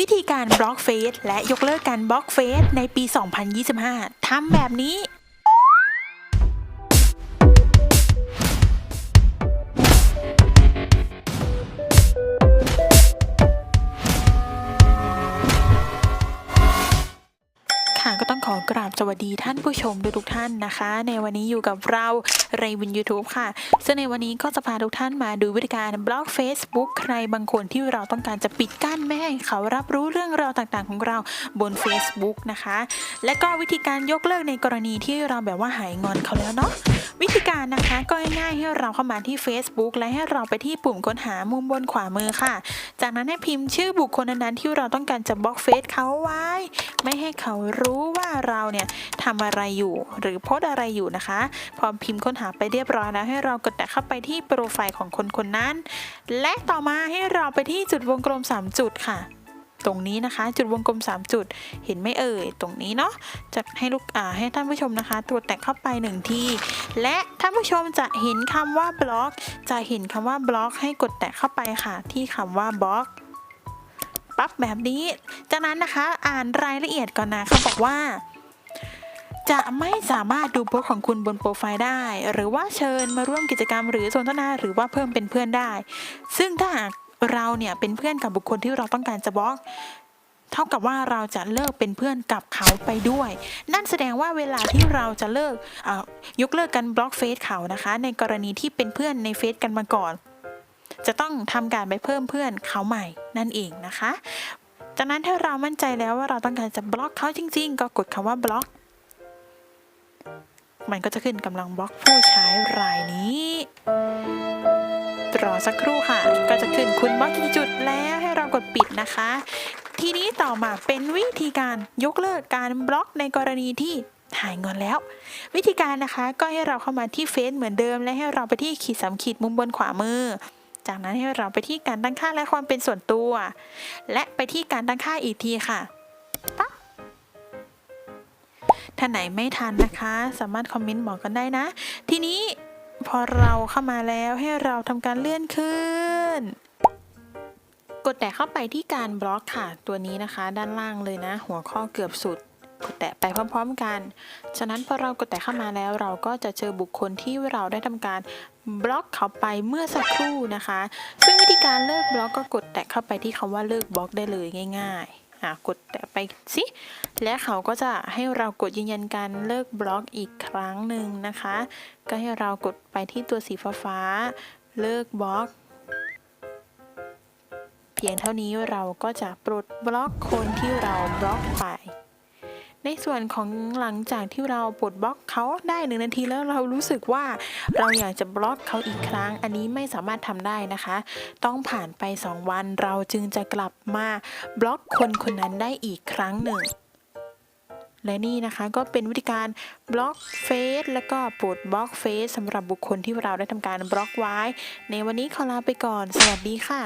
วิธีการบล็อกเฟซและยกเลิกการบล็อกเฟซในปี 2025 ทำแบบนี้ ก็ต้องขอกราบสวัสดีท่านผู้ชมทุกท่านนะคะ ในวันนี้อยู่กับเราเรวิน YouTube ค่ะ ซึ่งในวันนี้ก็จะพาทุกท่านมาดูวิธีการบล็อก Facebook ใครบางคนที่เราต้องการจะปิดกั้นไม่ให้เขารับรู้เรื่องราวต่างๆ ของเราบน Facebook นะคะ และก็วิธีการยกเลิกในกรณีที่เราแบบว่าหายงอนเขาแล้วเนาะ วิธีการนะคะก็ง่ายๆให้เราเข้ามาที่ Facebook และให้เราไปที่ปุ่มค้นหามุมบนขวามือค่ะ จากนั้นให้พิมพ์ชื่อบุคคลนั้นๆที่เราต้องการจะบล็อกเฟซเขาไว้ ไม่ให้เขารู้ว่าเราเนี่ยทำอะไรอยู่ หรือโพสอะไรอยู่นะคะ พอพิมพ์ค้นหาไปเรียบร้อยแล้วให้เรากดแตะเข้าไปที่โปรไฟล์ของคนคนนั้น และต่อมาให้เราไปที่จุดวงกลม 3 จุดค่ะ ตรงนี้นะคะ จุดวงกลม 3 จุดเห็นไหมเอ่ย ตรงนี้เนาะจะให้ลูกอ่าให้ท่านผู้ชมนะคะ ตัวแตะเข้าไปหนึ่งทีและท่านผู้ชมจะเห็นคำว่าบล็อก จะเห็นคำว่าบล็อก ให้กดแตะเข้าไปค่ะ ที่คำว่าบล็อกปั๊บแบบนี้ จากนั้นนะคะอ่านรายละเอียดก่อนนะเขาบอกว่า จะไม่สามารถดูโพสของคุณบนโปรไฟล์ได้ หรือว่าเชิญมาร่วมกิจกรรมหรือสนทนาหรือว่าเพิ่มเป็นเพื่อนได้ ซึ่งถ้าหาก เราเนี่ยเป็นเพื่อนกับบุคคลที่เราต้องการจะบล็อก เท่ากับว่าเราจะเลิกเป็นเพื่อนกับเขาไปด้วย นั่นแสดงว่าเวลาที่เราจะเลิกยกเลิกกันบล็อกเฟซเขานะคะ ในกรณีที่เป็นเพื่อนในเฟซกันมาก่อน จะต้องทำการไปเพิ่มเพื่อนเขาใหม่นั่นเองนะคะ จากนั้นถ้าเรามั่นใจแล้วว่าเราต้องการจะบล็อกเขาจริง ๆ ก็กดคำว่าบล็อกมันก็จะขึ้นกำลังบล็อกผู้ใช้รายนี้ รอสักครู่ค่ะ ก็จะขึ้นคุณบล็อกกี่จุดแล้วให้เรากดปิดนะคะ ทีนี้ต่อมาเป็นวิธีการยกเลิกการบล็อกในกรณีที่หายงอนแล้ว วิธีการนะคะก็ให้เราเข้ามาที่เฟซเหมือนเดิม และให้เราไปที่ขีดสามขีดมุมบนขวามือ จากนั้นให้เราไปที่การตั้งค่าและความเป็นส่วนตัว และไปที่การตั้งค่าอีกทีค่ะปั๊บถ้าไหนไม่ทันนะคะ สามารถคอมเมนต์บอกกันได้นะ ทีนี้ พอเราเข้ามาแล้วให้เราทำการเลื่อนขึ้น กดแตะเข้าไปที่การบล็อกค่ะ ตัวนี้นะคะ ด้านล่างเลยนะ หัวข้อเกือบสุด กดแตะไปพร้อม ๆ กัน ฉะนั้นพอเรากดแตะเข้ามาแล้วเราก็จะเจอบุคคลที่เราได้ทำการบล็อกเขาไปเมื่อสักครู่นะคะ ซึ่งวิธีการเลิกบล็อกก็กดแตะเข้าไปที่คำว่าเลิกบล็อกได้เลยง่าย ๆ กดแตะไปสิและเขาก็จะให้เรากดยืนยันการเลิกบล็อกอีกครั้งหนึ่งนะคะ ก็ให้เรากดไปที่ตัวสีฟ้าเลิกบล็อก เพียงเท่านี้เราก็จะปลดบล็อกคนที่เราบล็อกไป ในส่วนของหลังจากที่เราปลดบล็อกเขาได้หนึ่งนาทีแล้วเรารู้สึกว่าเราอยากจะบล็อกเขาอีกครั้ง อันนี้ไม่สามารถทำได้นะคะ ต้องผ่านไป 2 วันเราจึงจะกลับมาบล็อกคนคนนั้นได้อีกครั้งหนึ่ง และนี่นะคะก็เป็นวิธีการบล็อกเฟซแล้วก็ปลดบล็อกเฟซสำหรับบุคคลที่เราได้ทำการบล็อกไว้ ในวันนี้ขอลาไปก่อน สวัสดีค่ะ